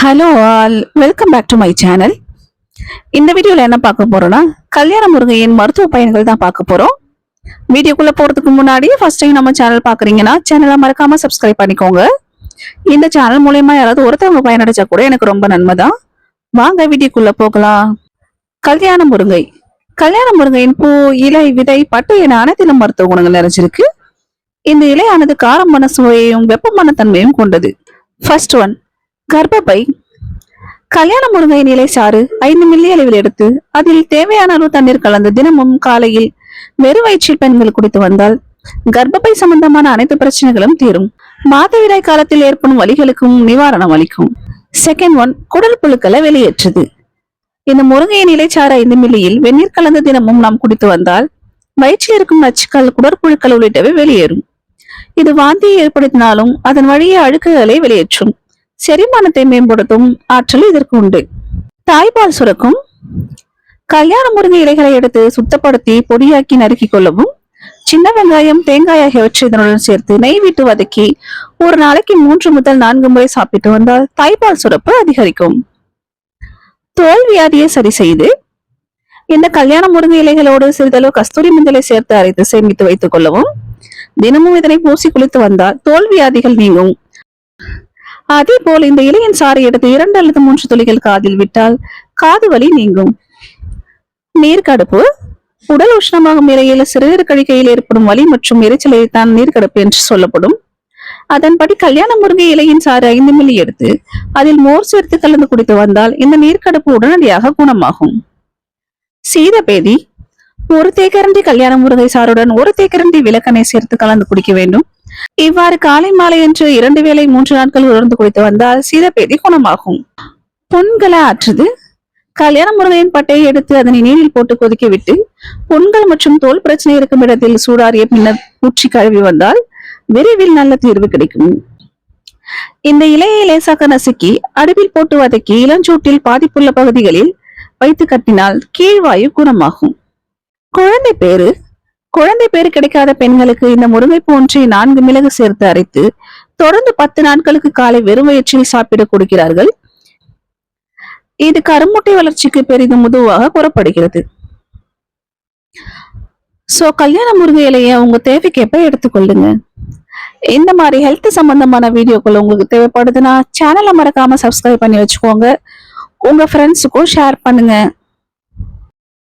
Hello all welcome back to my channel இந்த வீடியோவில் என்ன பார்க்க போகிறோன்னா கல்யாண முருகையின் மருத்துவ பயன்கள் தான் பார்க்க போகிறோம் வீடியோக்குள்ளே போகிறதுக்கு முன்னாடி ஃபர்ஸ்ட் டைம் நம்ம சேனல் பார்க்குறீங்கன்னா சேனலை மறக்காமல் சப்ஸ்கிரைப் பண்ணிக்கோங்க. இந்த சேனல் மூலயமா யாராவது ஒருத்தவங்க பயனடைச்சா கூட எனக்கு ரொம்ப நன்மை தான். வாங்க வீடியோக்குள்ளே போகலாம். கல்யாண முருங்கை. கல்யாண முருங்கையின் பூ இலை விதை பட்டு என அனைத்திலும் மருத்துவ குணங்கள் நிறைஞ்சிருக்கு. இந்த இலையானது காரமான சுவையையும் வெப்பமான தன்மையும் கொண்டது. ஃபர்ஸ்ட் ஒன் கர்ப்பப்பை கல்யாண முருங்கை நிலை சாறு ஐந்து மில்லி அளவில் எடுத்து அதில் தேவையான அளவு தண்ணீர் கலந்து தினமும் காலையில் வெறும் வயிற்றில் பெண்கள் குடித்து வந்தால் கர்ப்பப்பை சம்பந்தமான அனைத்து பிரச்சனைகளும் தீரும். மாதவிடாய் காலத்தில் ஏற்படும் வலிகளுக்கும் நிவாரணம் அளிக்கும். செகண்ட் ஒன் குடல் புழுக்களை வெளியேற்றுது. இந்த முருங்கையின் இலைச்சாறு ஐந்து மில்லியில் வெந்நீர் கலந்து தினமும் நாம் குடித்து வந்தால் வயிற்றில் இருக்கும் நச்சுக்கள் குடற்புழுக்கள் உள்ளிட்டவை வெளியேறும். இது வாந்தியை ஏற்படுத்தினாலும் அதன் வழியே அழுக்குகளை வெளியேற்றும். செரிமானத்தை மேம்படுத்தும் ஆற்றல் இதற்கு உண்டு. தாய்ப்பால் சுரக்கும் கல்யாண முருங்கை இலைகளை எடுத்து சுத்தப்படுத்தி பொடியாக்கி நறுக்கிக் கொள்ளவும் சின்ன வெங்காயம் தேங்காய் ஆகியவற்றை இதனுடன் சேர்த்து நெய் விட்டு வதக்கி ஒரு நாளைக்கு மூன்று முதல் நான்கு முறை சாப்பிட்டு வந்தால் தாய்ப்பால் சுரப்பு அதிகரிக்கும். தோல் வியாதியை சரி செய்து இந்த கல்யாண முருங்கை இலைகளோடு சிறிதளவு கஸ்தூரி மஞ்சளை சேர்த்து அரைத்து சேமித்து வைத்துக் கொள்ளவும் தினமும் இதனை பூசி குளித்து வந்தால் தோல் வியாதிகள் நீங்கும். அதே போல் இந்த இலையின் சாறை எடுத்து இரண்டு அல்லது மூன்று துளிகள் காதில் விட்டால் காது வலி நீங்கும். நீர்க்கடுப்பு. உடல் உஷ்ணமாகும் நிலையில் சிறுநீர் கழிக்கையில் ஏற்படும் வலி மற்றும் எரிச்சலை தான் நீர்க்கடுப்பு என்று சொல்லப்படும். அதன்படி கல்யாண முருங்கை இலையின் சாறு ஐந்து மில்லி எடுத்து அதில் மோர் சேர்த்து கலந்து குடித்து வந்தால் இந்த நீர்க்கடுப்பு உடனடியாக குணமாகும். சீதபேதி ஒரு தேக்கரண்டி கல்யாண முருங்கை சாருடன் ஒரு தேக்கரண்டி விளக்கனை சேர்த்து கலந்து குடிக்க வேண்டும். இவ்வாறு காலை மாலை என்று இரண்டு வேளை மூன்று நாட்கள் உணர்ந்து குடித்து வந்தால் சீதபேதி குணமாகும். புண்களை ஆற்றுது. கல்யாண முருகையின் பட்டையை எடுத்து அதனை நீரில் போட்டு கொதிக்க விட்டு புண்கள் மற்றும் தோல் பிரச்சனை இருக்கும் இடத்தில் சூடாறிய பின்னர் ஊற்றி கழுவி வந்தால் விரைவில் நல்ல தீர்வு கிடைக்கும். இந்த இலையை லேசாக நசுக்கி அடுப்பில் போட்டு வதக்கி இளஞ்சூட்டில் பாதிப்புள்ள பகுதிகளில் வைத்து கட்டினால் கீழ்வாயு குணமாகும். குழந்தை பேரு குழந்தை பேர் கிடைக்காத பெண்களுக்கு இந்த முருங்கை ஒன்றை நான்கு மிளகு சேர்த்து அரைத்து தொடர்ந்து பத்து நாட்களுக்கு காலை வெறும் வயிற்றில் சாப்பிட கொடுக்கிறார்கள். இது கருமுட்டை வளர்ச்சிக்கு பெரிதும் உதவாக கூறப்படுகிறது. சோ கல்யாண முருங்கை இலையை உங்க தேவைக்கேற்ப எடுத்துக்கொள்ளுங்க இந்த மாதிரி ஹெல்த் சம்பந்தமான வீடியோக்கள் உங்களுக்கு தேவைப்படுதுன்னா சேனலை மறக்காம சப்ஸ்கிரைப் பண்ணி வச்சுக்கோங்க. உங்க ஃப்ரெண்ட்ஸுக்கும் ஷேர் பண்ணுங்க.